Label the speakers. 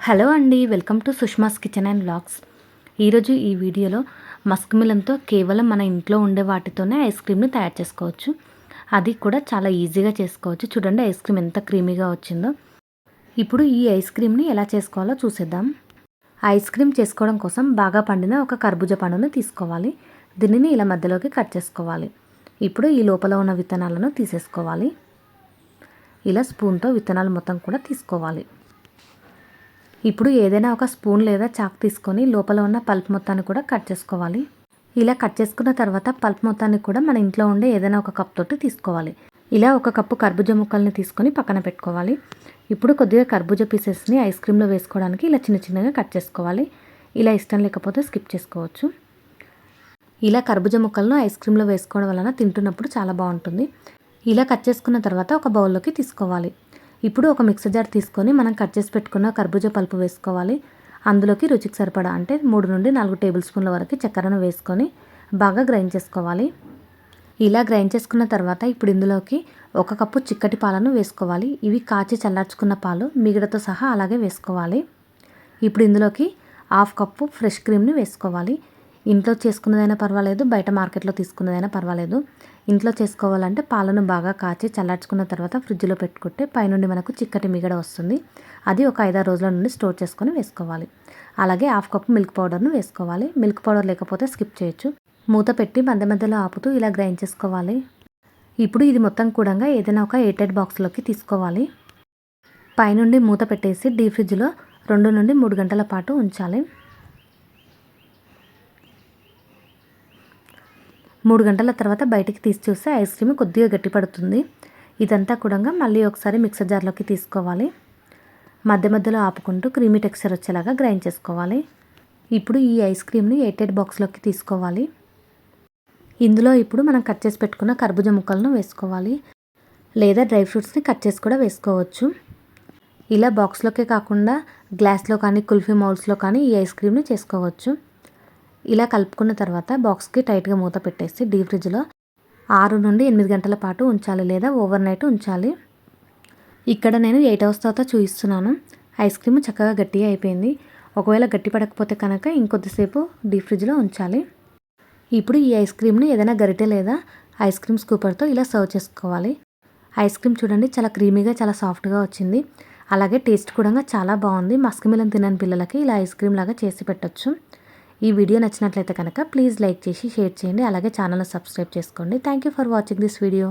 Speaker 1: Hello అండి welcome to Sushma's kitchen and blogs ఈరోజు ఈ వీడియోలో మస్క్ మిలన్తో కేవలం మన ఇంట్లో ఉండే వాటితోనే ఐస్ క్రీమ్ని తయారు చేసుకోవచ్చు. అది కూడా చాలా ఈజీగా చేసుకోవచ్చు. చూడండి ఐస్ క్రీమ్ ఎంత క్రీమీగా వచ్చిందో. ఇప్పుడు ఈ ఐస్ క్రీమ్ని ఎలా చేసుకోవాలో చూసేద్దాం. ఐస్ క్రీమ్ చేసుకోవడం కోసం బాగా పండిన ఒక కర్బూజ పండును తీసుకోవాలి. దీనిని ఇలా మధ్యలోకి కట్ చేసుకోవాలి. ఇప్పుడు ఈ లోపల ఉన్న విత్తనాలను తీసేసుకోవాలి. ఇలా స్పూన్తో విత్తనాలు మొత్తం కూడా తీసుకోవాలి. ఇప్పుడు ఏదైనా ఒక స్పూన్ లేదా చాక్ తీసుకొని లోపల ఉన్న పల్ప్ మొత్తాన్ని కూడా కట్ చేసుకోవాలి. ఇలా కట్ చేసుకున్న తర్వాత పల్ప్ మొత్తాన్ని కూడా మన ఇంట్లో ఉండే ఏదైనా ఒక కప్ తోటి తీసుకోవాలి. ఇలా ఒక కప్పు కర్బూజ ముక్కల్ని తీసుకొని పక్కన పెట్టుకోవాలి. ఇప్పుడు కొద్దిగా కర్బూజ పీసెస్ని ఐస్ క్రీమ్లో వేసుకోవడానికి ఇలా చిన్న చిన్నగా కట్ చేసుకోవాలి. ఇలా ఇష్టం లేకపోతే స్కిప్ చేసుకోవచ్చు. ఇలా కర్బూజ ముక్కలను ఐస్ క్రీమ్లో వేసుకోవడం వలన తింటున్నప్పుడు చాలా బాగుంటుంది. ఇలా కట్ చేసుకున్న తర్వాత ఒక బౌల్లోకి తీసుకోవాలి. ఇప్పుడు ఒక మిక్సర్ జార్ తీసుకొని మనం కట్ చేసి పెట్టుకున్న కర్బూజ పలుపు వేసుకోవాలి. అందులోకి రుచికి సరిపడా అంటే మూడు నుండి నాలుగు టేబుల్ స్పూన్ల వరకు చక్కెరను వేసుకొని బాగా గ్రైండ్ చేసుకోవాలి. ఇలా గ్రైండ్ చేసుకున్న తర్వాత ఇప్పుడు ఇందులోకి ఒక కప్పు చిక్కటి పాలను వేసుకోవాలి. ఇవి కాచి చల్లార్చుకున్న పాలు మిగడతో సహా అలాగే వేసుకోవాలి. ఇప్పుడు ఇందులోకి హాఫ్ కప్పు ఫ్రెష్ క్రీమ్ని వేసుకోవాలి. ఇంట్లో చేసుకున్నదైనా పర్వాలేదు బయట మార్కెట్లో తీసుకున్నదైనా పర్వాలేదు. ఇంట్లో చేసుకోవాలంటే పాలను బాగా కాచి చల్లార్చుకున్న తర్వాత ఫ్రిడ్జ్లో పెట్టుకుంటే పైనుండి మనకు చిక్కటి మిగడ వస్తుంది. అది ఒక ఐదారు రోజుల నుండి స్టోర్ చేసుకొని వేసుకోవాలి. అలాగే హాఫ్ కప్ మిల్క్ పౌడర్ను వేసుకోవాలి. మిల్క్ పౌడర్ లేకపోతే స్కిప్ చేయొచ్చు. మూత పెట్టి మధ్య మధ్యలో ఆపుతూ ఇలా గ్రైండ్ చేసుకోవాలి. ఇప్పుడు ఇది మొత్తం కూడా ఏదైనా ఒక ఎయిటెడ్ బాక్స్లోకి తీసుకోవాలి. పైనుండి మూత పెట్టేసి డీ ఫ్రిడ్జ్లో రెండు నుండి మూడు గంటల పాటు ఉంచాలి. మూడు గంటల తర్వాత బయటికి తీసి చూస్తే ఐస్ క్రీమ్ కొద్దిగా గట్టి పడుతుంది. ఇదంతా కూడా మళ్ళీ ఒకసారి మిక్సర్ జార్లోకి తీసుకోవాలి. మధ్య మధ్యలో ఆపుకుంటూ క్రీమీ టెక్స్చర్ వచ్చేలాగా గ్రైండ్ చేసుకోవాలి. ఇప్పుడు ఈ ఐస్ క్రీమ్ని ఎయిటెడ్ బాక్స్లోకి తీసుకోవాలి. ఇందులో ఇప్పుడు మనం కట్ చేసి పెట్టుకున్న కర్బూజ ముక్కలను వేసుకోవాలి. లేదా డ్రై ఫ్రూట్స్ని కట్ చేసి కూడా వేసుకోవచ్చు. ఇలా బాక్స్లోకే కాకుండా గ్లాస్లో కానీ కుల్ఫీ మౌల్స్లో కానీ ఈ ఐస్ క్రీమ్ని చేసుకోవచ్చు. ఇలా కలుపుకున్న తర్వాత బాక్స్కి టైట్గా మూత పెట్టేసి డీ ఫ్రిడ్జ్లో ఆరు నుండి ఎనిమిది గంటల పాటు ఉంచాలి లేదా ఓవర్ నైట్ ఉంచాలి. ఇక్కడ నేను ఎయిట్ అవర్స్ తర్వాత చూపిస్తున్నాను ఐస్ క్రీమ్ చక్కగా గట్టిగా అయిపోయింది. ఒకవేళ గట్టి పడకపోతే కనుక ఇంకొద్దిసేపు డీ ఫ్రిడ్జ్లో ఉంచాలి. ఇప్పుడు ఈ ఐస్ క్రీమ్ని ఏదైనా గరిటె లేదా ఐస్ క్రీమ్ స్కూపర్తో ఇలా సర్వ్ చేసుకోవాలి. ఐస్ క్రీమ్ చూడండి చాలా క్రీమీగా చాలా సాఫ్ట్గా వచ్చింది. అలాగే టేస్ట్ కూడా చాలా బాగుంది. మస్క్ మిలన్ తినని పిల్లలకి ఇలా ఐస్ క్రీమ్ లాగా చేసి పెట్టచ్చు. ఈ వీడియో నచ్చినట్లయితే కనుక ప్లీజ్ లైక్ చేసి షేర్ చేయండి. అలాగే ఛానల్ సబ్స్క్రైబ్ చేసుకోండి. Thank you for watching this video